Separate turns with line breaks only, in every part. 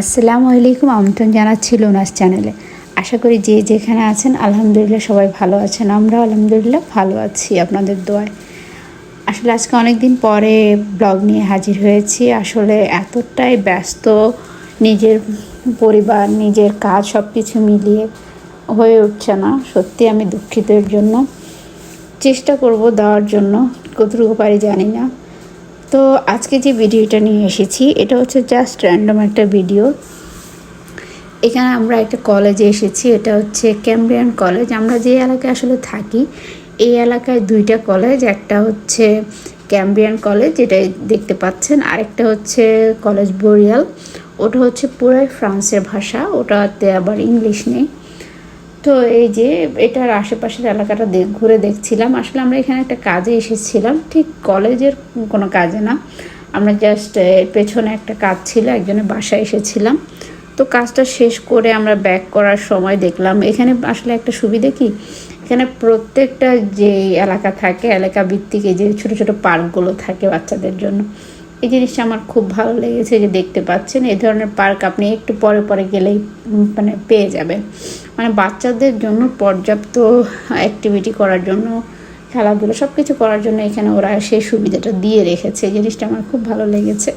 আসসালামু আলাইকুম, আমন্ত্রণ জানাচ্ছি লোনাস চ্যানেলে। আশা করি যে যেখানে আছেন, আলহামদুলিল্লাহ সবাই ভালো আছেন। আমরা আলহামদুলিল্লাহ ভালো আছি আপনাদের দোয়ায়। আসলে আজকে অনেক দিন পরে ব্লগ নিয়ে হাজির হয়েছি। আসলে এতটাই ব্যস্ত, নিজের পরিবার, নিজের কাজ সব কিছু মিলিয়ে হয়ে উঠছে না। সত্যি আমি দুঃখিতের জন্য। চেষ্টা করব দেওয়ার জন্য। কতটুকু পারি জানি না। তো আজকে যে ভিডিওটা নিয়ে এসেছি, এটা হচ্ছে জাস্ট র্যান্ডম একটা ভিডিও এখানে আমরা একটা কলেজে এসেছি, এটা হচ্ছে ক্যাম্ব্রিয়ান কলেজ আমরা যে এলাকায় আসলে থাকি, এই এলাকায় দুইটা কলেজ একটা হচ্ছে ক্যাম্ব্রিয়ান কলেজ যেটা দেখতে পাচ্ছেন আরেকটা হচ্ছে কলেজ বোরিয়াল ওটা হচ্ছে পুরাই ফ্রান্সের ভাষা, ওটাতে আবার ইংলিশ নেই। তো এই যে এটার আশেপাশের এলাকাটা দেখ, ঘুরে দেখছিলাম। আসলে আমরা এখানে একটা কাজে এসেছিলাম। ঠিক কলেজের কোনো কাজে না। আমরা জাস্ট পেছনে একটা কাজ ছিল, একজনের বাসায় এসেছিলাম। তো কাজটা শেষ করে আমরা ব্যাক করার সময় দেখলাম। এখানে আসলে একটা সুবিধে কি? এখানে প্রত্যেকটা যে এলাকা থাকে এলাকা ভিত্তিক এই যে ছোটো ছোটো পার্কগুলো থাকে বাচ্চাদের জন্য এই জিনিসটা আমার খুব ভালো লেগেছে যে দেখতে পাচ্ছেন। এই ধরনের পার্ক আপনি একটু পরে পরে গেলেই মানে পেয়ে যাবেন। মানে বাচ্চাদের জন্য পর্যাপ্ত অ্যাক্টিভিটি করার জন্য, খেলাধুলো সব কিছু করার জন্য এখানে ওরা সেই সুবিধাটা দিয়ে রেখেছে। এই জিনিসটা আমার খুব ভালো লেগেছে।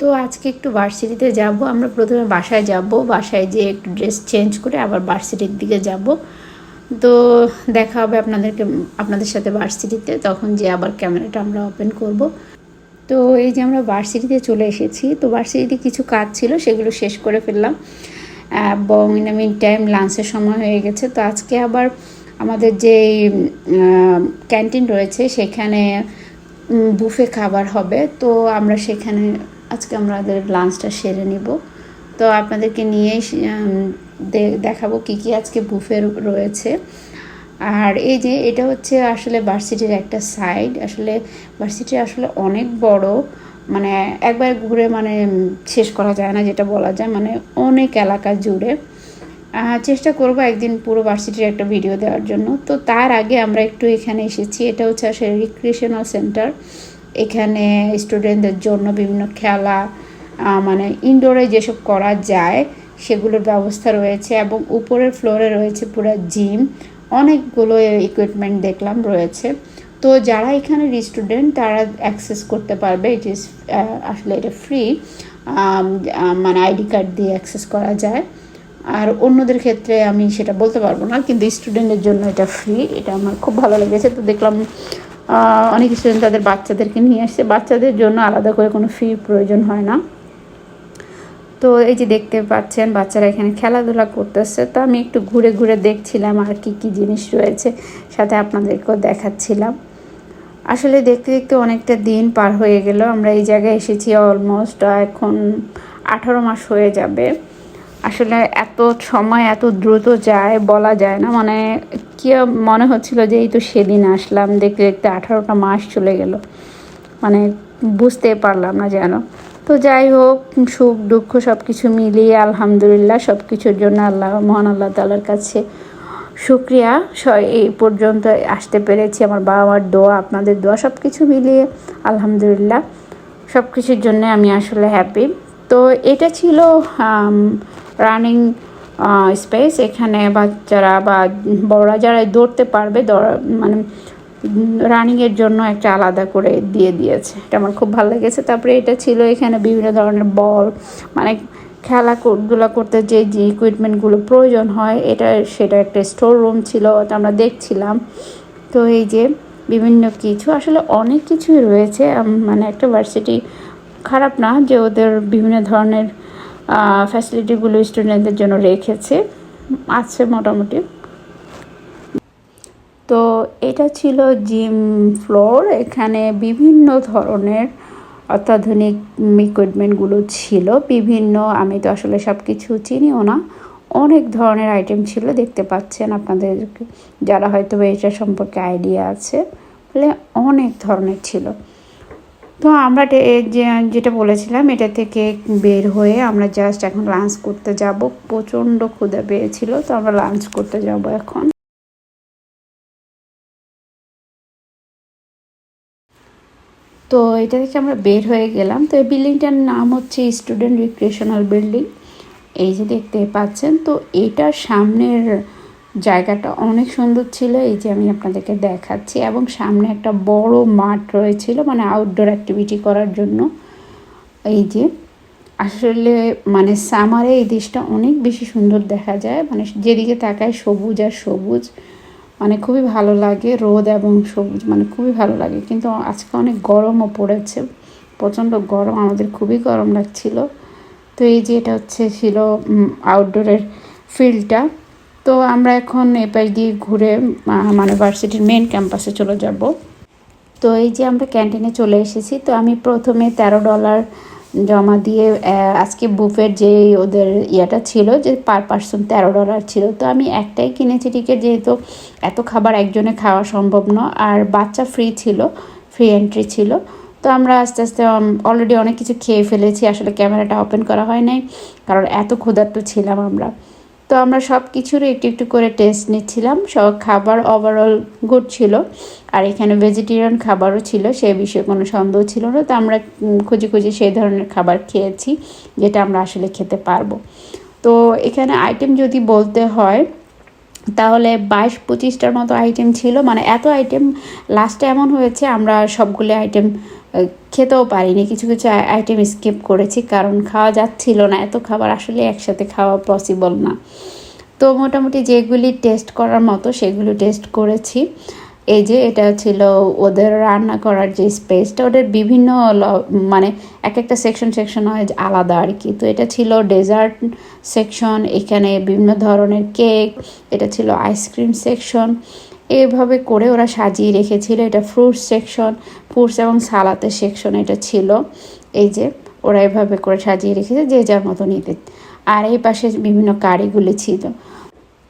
তো আজকে একটু ভার্সিটিতে যাব। আমরা প্রথমে বাসায় যাব। বাসায় যেয়ে একটু ড্রেস চেঞ্জ করে আবার ভার্সিটির দিকে যাব। তো দেখা হবে আপনাদেরকে, আপনাদের সাথে ভার্সিটিতে তখন যে আবার ক্যামেরাটা আমরা ওপেন করব। তো এই যে আমরা ভার্সিটিতে চলে এসেছি, তো ভার্সিটিতে কিছু কাজ ছিল, সেগুলো শেষ করে ফেললাম। এবং ইন মিন টাইম লাঞ্চের সময় হয়ে গেছে। তো আজকে আবার আমাদের যে ক্যান্টিন রয়েছে, সেখানে বুফে খাবার হবে। তো আমরা সেখানে, আজকে আমাদের লাঞ্চটা সেরে নিব। তো আপনাদেরকে নিয়ে দেখাবো কি কি আজকে বুফে রয়েছে। আর এই যে এটা হচ্ছে আসলে ভার্সিটির একটা সাইড আসলে ভার্সিটি আসলে অনেক বড় মানে একবার ঘুরে মানে শেষ করা যায় না যেটা বলা যায় মানে অনেক এলাকা জুড়ে। চেষ্টা করব একদিন পুরো ভার্সিটির একটা ভিডিও দেওয়ার জন্য। তো তার আগে আমরা একটু এখানে এসেছি, এটা হচ্ছে আসলে রিক্রিয়েশনাল সেন্টার এখানে স্টুডেন্টদের জন্য বিভিন্ন খেলা মানে ইনডোরে যেসব করা যায়, সেগুলোর ব্যবস্থা রয়েছে এবং উপরের ফ্লোরে রয়েছে পুরো জিম অনেকগুলো ইকুইপমেন্ট দেখলাম রয়েছে। তো যারা এখানে স্টুডেন্ট তারা অ্যাক্সেস করতে পারবে। ইট ইজ আসলে এটা ফ্রি মানে আইডি কার্ড দিয়ে অ্যাক্সেস করা যায়। আর অন্যদের ক্ষেত্রে আমি সেটা বলতে পারব না, কিন্তু স্টুডেন্টের জন্য এটা ফ্রি এটা আমার খুব ভালো লেগেছে। তো দেখলাম অনেক স্টুডেন্ট তাদের বাচ্চাদেরকে নিয়ে আসছে। বাচ্চাদের জন্য আলাদা করে কোনো ফি প্রয়োজন হয় না। তো এই যে দেখতে পাচ্ছেন, বাচ্চারা এখানে খেলাধুলা করতেছে। তো আমি একটু ঘুরে ঘুরে দেখছিলাম আর কি কি জিনিস রয়েছে, সাথে আপনাদেরকেও দেখাচ্ছিলাম। আসলে দেখতে দেখতে অনেকটা দিন পার হয়ে গেল। আমরা এই জায়গায় এসেছি অলমোস্ট এখন আঠারো মাস হয়ে যাবে। আসলে এত সময় এত দ্রুত যায় বলা যায় না। মানে কি মনে হচ্ছিল যে এই তো সেদিন আসলাম, দেখতে দেখতে আঠারোটা মাস চলে গেল। মানে বুঝতে পারলাম না যেন। তো যাই হোক, সুখ, দুঃখ সব কিছু মিলিয়ে আলহামদুলিল্লাহ সব কিছুর জন্য আল্লাহ, মহান আল্লাহ তালার কাছে শুক্রিয়া। এই পর্যন্ত আসতে পেরেছি। আমার বাবা মার দোয়া, আপনাদের দোয়া সব কিছু মিলিয়ে আলহামদুলিল্লাহ সব কিছুর জন্য আমি আসলে হ্যাপি তো এটা ছিল রানিং স্পেস এখানে বাচ্চারা বা, বড়রা যারা দৌড়তে পারবে মানে রানিংয়ের জন্য একটা আলাদা করে দিয়ে দিয়েছে। এটা আমার খুব ভালো লেগেছে। তারপরে এটা ছিল এখানে বিভিন্ন ধরনের বল মানে খেলা খেলাধুলা করতে যে যে ইকুইপমেন্টগুলো প্রয়োজন হয়, এটা সেটা একটা স্টোর রুম ছিল, ওটা আমরা দেখছিলাম। তো এই যে বিভিন্ন কিছু, আসলে অনেক কিছুই রয়েছে। মানে একটা ভার্সিটি খারাপ না যে ওদের বিভিন্ন ধরনের ফ্যাসিলিটিগুলো স্টুডেন্টদের জন্য রেখেছে। আছে মোটামুটি। তো এটা ছিল জিম ফ্লোর এখানে বিভিন্ন ধরনের অত্যাধুনিক ইকুইপমেন্টগুলো ছিল। বিভিন্ন, আমি তো আসলে সব কিছু চিনিও না, অনেক ধরনের আইটেম ছিল, দেখতে পাচ্ছেন আপনাদের যারা হয়তো এটা সম্পর্কে আইডিয়া আছে, বলে অনেক ধরনের ছিল। তো আমরা যেটা বলেছিলাম, এটা থেকে বের হয়ে আমরা জাস্ট এখন লাঞ্চ করতে যাব। প্রচণ্ড ক্ষুদা পেয়েছিল, তো আমরা লাঞ্চ করতে যাব এখন। তো এটা থেকে আমরা বের হয়ে গেলাম। তো এই বিল্ডিংটার নাম হচ্ছে স্টুডেন্ট রিক্রিয়েশনাল বিল্ডিং এই যে দেখতে পাচ্ছেন, তো এটার সামনের জায়গাটা অনেক সুন্দর ছিল। এই যে আমি আপনাদেরকে দেখাচ্ছি। এবং সামনে একটা বড় মাঠ রয়েছিল মানে আউটডোর অ্যাক্টিভিটি করার জন্য। এই যে আসলে মানে সামারে এই দেশটা অনেক বেশি সুন্দর দেখা যায়। মানে যেদিকে তাকায় সবুজ আর সবুজ। মানে খুবই ভালো লাগে, রোদ এবং সবুজ মানে খুবই ভালো লাগে। কিন্তু আজকে অনেক গরমও পড়েছে, প্রচণ্ড গরম, আমাদের খুবই গরম লাগছিল। তো এই যে এটা হচ্ছে ছিল আউটডোরের ফিল্ডটা তো আমরা এখন এপাশ দিয়ে ঘুরে মানে ভার্সিটির মেন ক্যাম্পাসে চলে যাব। তো এই যে আমরা ক্যান্টিনে চলে এসেছি, তো আমি প্রথমে তেরো ডলার জমা দিয়ে আজকে বুফের যে ওদের ইয়েটা ছিল, যে পার পার্সন তেরো ডলার ছিল, তো আমি একটাই কিনেছি টিকিট যেহেতু এত খাবার একজনে খাওয়া সম্ভব নয় আর বাচ্চা ফ্রি ছিল ফ্রি এন্ট্রি ছিল, তো আমরা আস্তে আস্তে অলরেডি অনেক কিছু খেয়ে ফেলেছি, আসলে ক্যামেরাটা ওপেন করা হয় নাই, কারণ এত ক্ষুধার্ত ছিলাম আমরা। তো আমরা সব কিছুরই একটু একটু করে টেস্ট নিচ্ছিলাম। সব খাবার ওভারঅল গুড ছিল। আর এখানে ভেজিটেরিয়ান খাবারও ছিল, সে বিষয়ে কোনো সন্দেহ ছিল না। তো আমরা খুঁজে খুঁজে সেই ধরনের খাবার খেয়েছি, যেটা আমরা আসলে খেতে পারব। তো এখানে আইটেম যদি বলতে হয় তাহলে বাইশ পঁচিশটার মতো আইটেম ছিল। মানে এত আইটেম লাস্টে এমন হয়েছে, আমরা সবগুলো আইটেম খেতেও পারিনি। কিছু কিছু আইটেম স্কিপ করেছি, কারণ খাওয়া যাচ্ছিল না। এত খাবার আসলে একসাথে খাওয়া পসিবল না। তো মোটামুটি যেগুলি টেস্ট করার মতো, সেগুলো টেস্ট করেছি। এই যে এটা ছিল ওদের রান্না করার যে স্পেসটা ওদের বিভিন্ন মানে এক একটা সেকশন সেকশন হয় যে আলাদা আর কি। তো এটা ছিল ডেজার্ট সেকশন এখানে বিভিন্ন ধরনের কেক এটা ছিল আইসক্রিম সেকশন এভাবে করে ওরা সাজিয়ে রেখেছিল এটা ফ্রুটস সেকশন ফ্রুটস এবং সালাতের সেকশন এটা ছিল। এই যে ওরা এভাবে করে সাজিয়ে রেখেছে, যে যার মতো নিতে। আর এই পাশে বিভিন্ন কারিগুলি ছিল।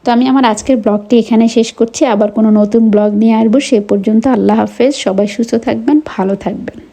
তো আমি আমার আজকের ব্লগটি এখানে শেষ করছি। আবার কোনো নতুন ব্লগ নিয়ে আসব সে পর্যন্ত আল্লাহ হাফেজ। সবাই সুস্থ থাকবেন, ভালো থাকবেন।